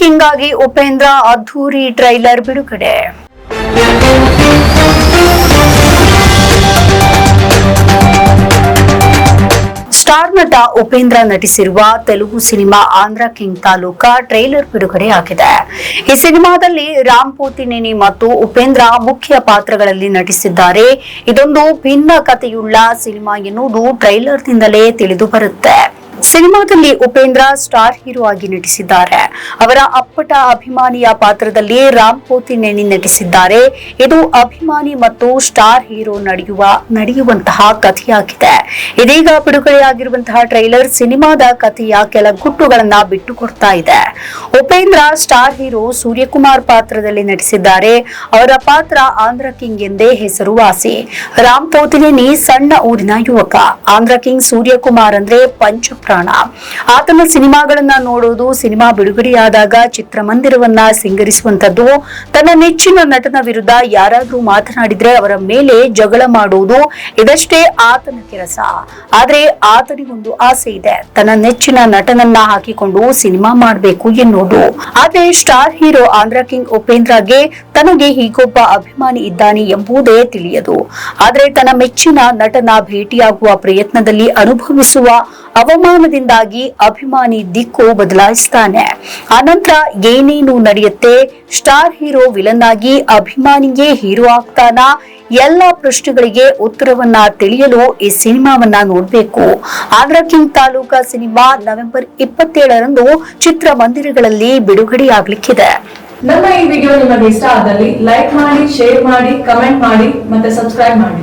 King ಆಗಿ ಉಪೇಂದ್ರ ಅದ್ಧೂರಿ trailer ಬಿಡುಗಡೆ. ಸ್ಟಾರ್ ನಟ Upendra ನಟಿಸಿರುವ Telugu cinema Andhra King Taluka trailer ಬಿಡುಗಡೆಯಾಗಿದೆ. ಈ ಸಿನಿಮಾದಲ್ಲಿ ರಾಮ್ ಪೋತಿನೇನಿ ಮತ್ತು ಉಪೇಂದ್ರ ಮುಖ್ಯ ಪಾತ್ರಗಳಲ್ಲಿ ನಟಿಸಿದ್ದಾರೆ. ಇದೊಂದು ಭಿನ್ನ ಕಥೆಯುಳ್ಳ ಸಿನಿಮಾ ಎನ್ನುವುದು ಟ್ರೈಲರ್ನಿಂದಲೇ ತಿಳಿದು ಬರುತ್ತೆ. ಸಿನಿಮಾದಲ್ಲಿ ಉಪೇಂದ್ರ ಸ್ಟಾರ್ ಹೀರೋ ಆಗಿ ನಟಿಸಿದ್ದಾರೆ. ಅವರ ಅಪ್ಪಟ ಅಭಿಮಾನಿಯ ಪಾತ್ರದಲ್ಲಿ ರಾಮ್ ಪೋತಿನೇನಿ ನಟಿಸಿದ್ದಾರೆ. ಇದು ಅಭಿಮಾನಿ ಮತ್ತು ಸ್ಟಾರ್ ಹೀರೋ ನಡೆಯುವ, ನಡೆಯುವಂತಹ ಕಥೆಯಾಗಿದೆ. ಇದೀಗ ಬಿಡುಗಡೆಯಾಗಿರುವಂತಹ ಟ್ರೈಲರ್ ಸಿನಿಮಾದ ಕಥೆಯ ಕೆಲ ಗುಟ್ಟುಗಳನ್ನ ಬಿಟ್ಟುಕೊಡ್ತಾ ಇದೆ. ಉಪೇಂದ್ರ ಸ್ಟಾರ್ ಹೀರೋ ಸೂರ್ಯಕುಮಾರ್ ಪಾತ್ರದಲ್ಲಿ ನಟಿಸಿದ್ದಾರೆ. ಅವರ ಪಾತ್ರ ಆಂಧ್ರ ಕಿಂಗ್ ಎಂದೇ ಹೆಸರುವಾಸಿ. ರಾಮ್ ಪೋತಿನೇನಿ ಸಣ್ಣ ಊರಿನ ಯುವಕ. ಆಂಧ್ರ ಕಿಂಗ್ ಸೂರ್ಯಕುಮಾರ್ ಅಂದ್ರೆ ಪಂಚಪ್ರಾಣ ಆತನ ಸಿನಿಮಾಗಳನ್ನ ನೋಡೋದು ಸಿನಿಮಾ ಬಿಡುಗಡೆಯಾದಾಗ ಚಿತ್ರಮಂದಿರವನ್ನ ಸಿಂಗರಿಸುವಂತದ್ದು ತನ್ನ ನೆಚ್ಚಿನ ನಟನ ವಿರುದ್ಧ ಯಾರಾದ್ರೂ ಮಾತನಾಡಿದ್ರೆ ಅವರ ಮೇಲೆ ಜಗಳ ಮಾಡುವುದು ಇದಷ್ಟೇ ಆತನ ಕೆಲಸ. ಆದ್ರೆ ಆತನಿಗೊಂದು ಆಸೆ ಇದೆ. ತನ್ನ ನೆಚ್ಚಿನ ನಟನನ್ನ ಹಾಕಿಕೊಂಡು ಸಿನಿಮಾ ಮಾಡಬೇಕು ಎನ್ನುವುದು. ಆದ್ರೆ ಸ್ಟಾರ್ ಹೀರೋ ಆಂಧ್ರ ಕಿಂಗ್ ಉಪೇಂದ್ರಗೆ ತನಗೆ ಹೀಗೊಬ್ಬ ಅಭಿಮಾನಿ ಇದ್ದಾನೆ ಎಂಬುದೇ ತಿಳಿಯದು. ಆದ್ರೆ ತನ್ನ ಮೆಚ್ಚಿನ ನಟನ ಭೇಟಿಯಾಗುವ ಪ್ರಯತ್ನದಲ್ಲಿ ಅನುಭವಿಸುವ ಅವಮಾನದಿಂದಾಗಿ ಅಭಿಮಾನಿ ದಿಕ್ಕು ಬದಲಾಯಿಸ್ತಾನೆ. ಆನಂತರ ಏನೇನು ನಡೆಯುತ್ತೆ? ಸ್ಟಾರ್ ಹೀರೋ ವಿಲನ್ ಆಗಿ ಅಭಿಮಾನಿಗೆ ಹೀರೋ ಆಗ್ತಾನ? ಎಲ್ಲ ಪ್ರಶ್ನೆಗಳಿಗೆ ಉತ್ತರವನ್ನ ತಿಳಿಯಲು ಈ ಸಿನಿಮಾವನ್ನ ನೋಡ್ಬೇಕು. Andhra King Taluka cinema November ಇಪ್ಪತ್ತೇಳರಂದು ಚಿತ್ರಮಂದಿರಗಳಲ್ಲಿ ಬಿಡುಗಡೆಯಾಗಲಿಕ್ಕಿದೆ. ನಮ್ಮ ಈ ವಿಡಿಯೋ ನಿಮಗೆ ಇಷ್ಟ ಆದಲ್ಲಿ ಲೈಕ್ ಮಾಡಿ, ಶೇರ್ ಮಾಡಿ, ಕಮೆಂಟ್ ಮಾಡಿ ಮತ್ತೆ ಸಬ್ಸ್ಕ್ರೈಬ್ ಮಾಡಿ.